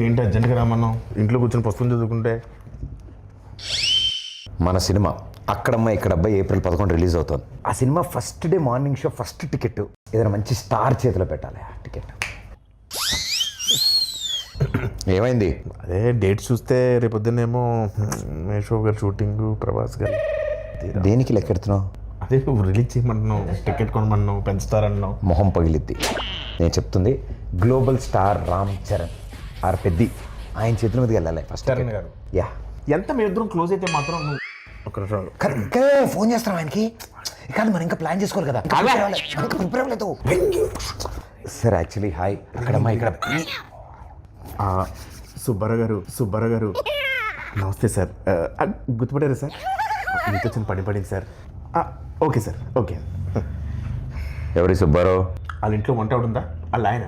ఏంటి అర్జెంట్గా రామన్నావు ఇంట్లో కూర్చొని పుస్తకం చదువుకుంటే? మన సినిమా అక్కడమ్మ ఇక్కడబ్బా ఏప్రిల్ పదకొండు రిలీజ్ అవుతుంది. ఆ cinema first day morning show first ticket. ఏదైనా మంచి స్టార్ చేతిలో పెట్టాలి ఆ టికెట్. ఏమైంది? అదే డేట్ చూస్తే రేపొద్దునేమో మేషో గారు షూటింగ్ ప్రభాస్ గారు. దేనికి లెక్కెడుతున్నావు అదే నువ్వు రిలీజ్ చేయమంటున్నావు టికెట్ కొనమన్నావు పెంచుతారన్నావు మొహం పగిలిద్ది. నేను చెప్తుంది global star Ram Charan. R Peddi. ఆయన చేతుల మీదకి వెళ్ళాలి ఫస్ట్ చరణ్ గారు. యా ఎంత మీ ఇద్దరం క్లోజ్ అయితే మాత్రం నువ్వు ఒక ఫోన్ చేస్తాం ఆయనకి? కానీ మనం ఇంకా ప్లాన్ చేసుకోవాలి కదా. అవ్వలేదు. prepare అవ్వలేదు. సార్ యాక్చువల్లీ హాయ్ అక్కడమ్మా ఇక్కడ. ఆ, సుబ్బారావు గారు సుబ్బారావు గారు. నమస్తే సార్ గుర్తుపట్టారా సార్ మీతో చిన్న పని పడింది సార్ ఓకే సార్ ఓకే. ఎవరి సుబ్బారావు వాళ్ళ ఇంట్లో వంట ఉందా? వాళ్ళ ఆయన.